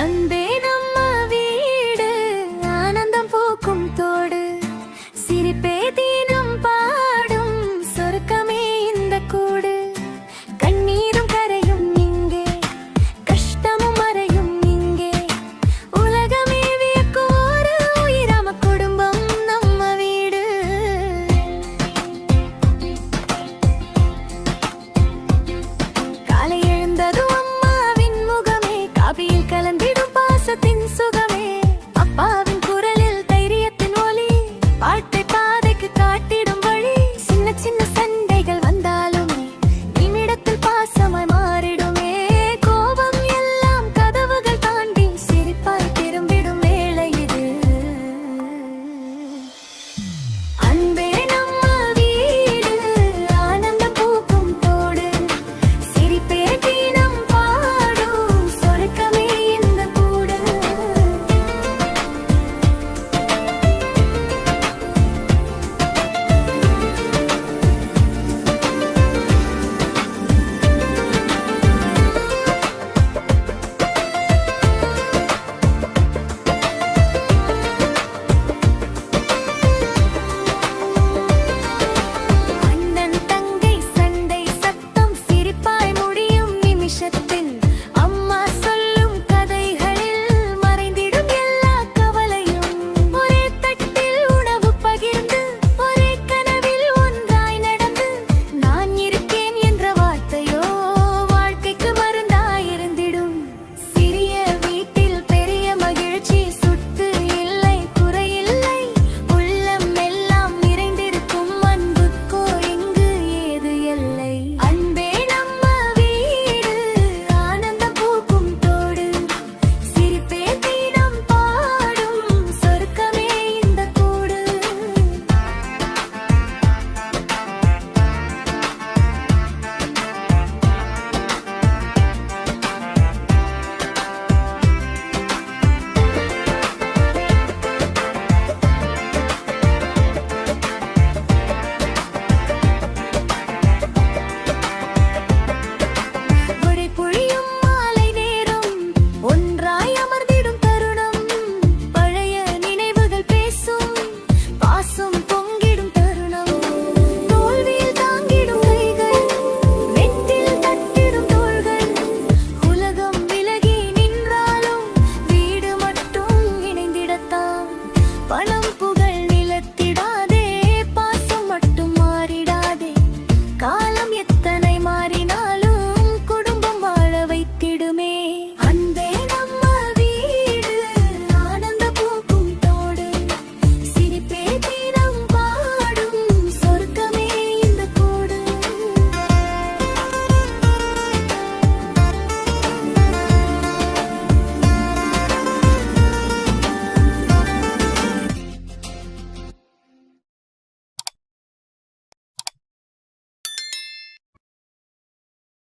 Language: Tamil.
அன்பே நம்ம வீடு ஆனந்தம் போக்கும் தோடு. சிரிப்பே தீனம் பாடும் சொர்க்கமே இந்த கூடு.